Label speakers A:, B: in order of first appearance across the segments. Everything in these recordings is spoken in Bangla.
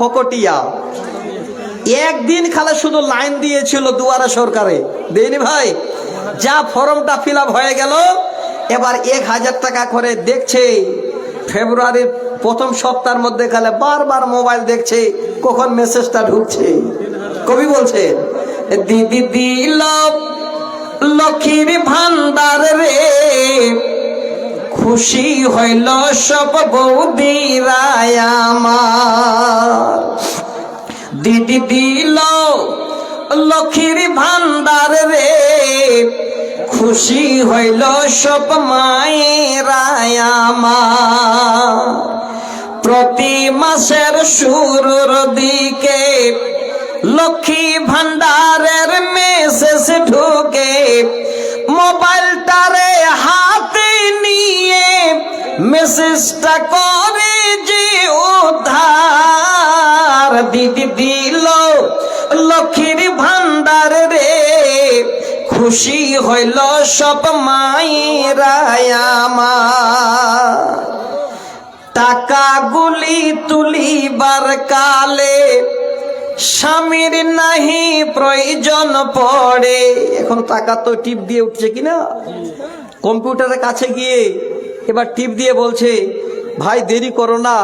A: ফকটিয়া একদিন খালে শুধু লাইন দিয়েছিল দুয়ারা সরকারে। দেয়নি ভাই? যা ফর্মটা ফিল হয়ে গেল, এবার এক হাজার টাকা করে দেখছে। ফেব্রুয়ারির প্রথম সপ্তাহের মধ্যে খালে বারবার মোবাইল দেখছে, কখন মেসেজটা ঢুকছে। কবি বলছে দিদি দিল লক্ষ্মীর ভান্ডার রে, খুশি হইল সব বৌদিরায় আমার। দিদি দিল লক্ষ্মীর ভান্ডার রে। খুশি হইল সব মায়েরায় আমার। প্রতি মাসের শুরুর দিকে লক্ষ্মী ভান্ডারের মেসেজ ঢুকে। মোবাইলটারে হাতে নিয়ে মেসেজটা করে যে উদ্ধার। দিদি দিল, লক্ষ্মীর ভান্ডার রে। খুশি হইল সব মায়েরায় আমার। টাকা গুলি তুলিবার কালে স্বামীর নাহি প্রয়োজন পড়ে। এখন টাকা তো টিপ দিয়ে উঠছে কিনা? কম্পিউটারের কাছে গিয়ে এবার টিপ দিয়ে বলছে, ভাই, দেরি করো না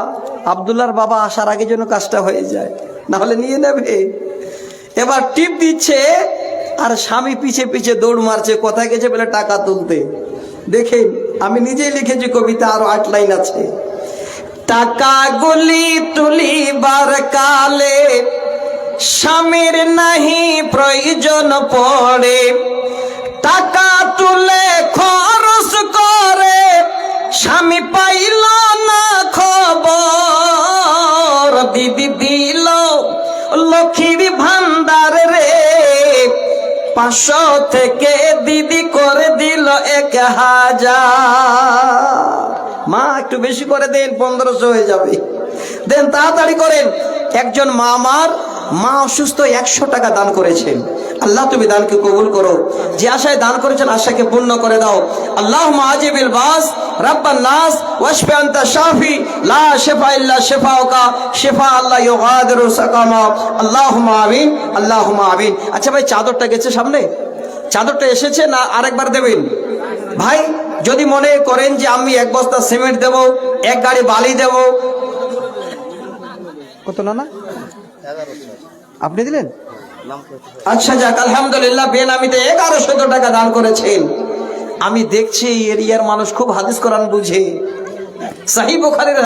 A: আবদুল্লার বাবা আসার আগে যেন কাজটা হয়ে যায়, না হলে নিয়ে নেবে। এবার টিপ দিচ্ছে, আর স্বামী পিছে পিছে দৌড় মারছে, কোথায় গেছে বলে টাকা তুলতে। দেখেন, আমি নিজেই লিখেছি কবিতা, আরও আট লাইন আছে। টাকা গুলি তুলিবার কালে স্বামীর নাহি প্রয়োজন পড়ে লক্ষ্মীর ভান্ডার রে। পাঁচশো থেকে দিদি করে দিল এক হাজার। মা, একটু বেশি করে দেন, পনেরোশো হয়ে যাবে। দেন, তাড়াতাড়ি করেন। একজন মা আমার মা অসুস্থ একশো টাকা দান করেছেন। আল্লাহ তুমি দানকে কবুল করো। যে আশায় দান করেছেন আশাকে পূর্ণ করে দাও। আল্লাহ আজিবিল বাস লা আল্লাহ আচ্ছা ভাই, চাদরটা গেছে সামনে? চাদরটা এসেছে না দেবেন? ভাই, যদি মনে করেন যে আমি এক বস্তা সিমেন্ট দেব, এক গাড়ি বালি দেব। কত না? আপনি দিলেন? আচ্ছা যাক, আলহামদুলিল্লাহ, বেনামিতে এগারোশত টাকা দান করেছেন। আমি দেখছি এরিয়ার মানুষ খুব হাদিস করান বুঝে। সাহি বোখারের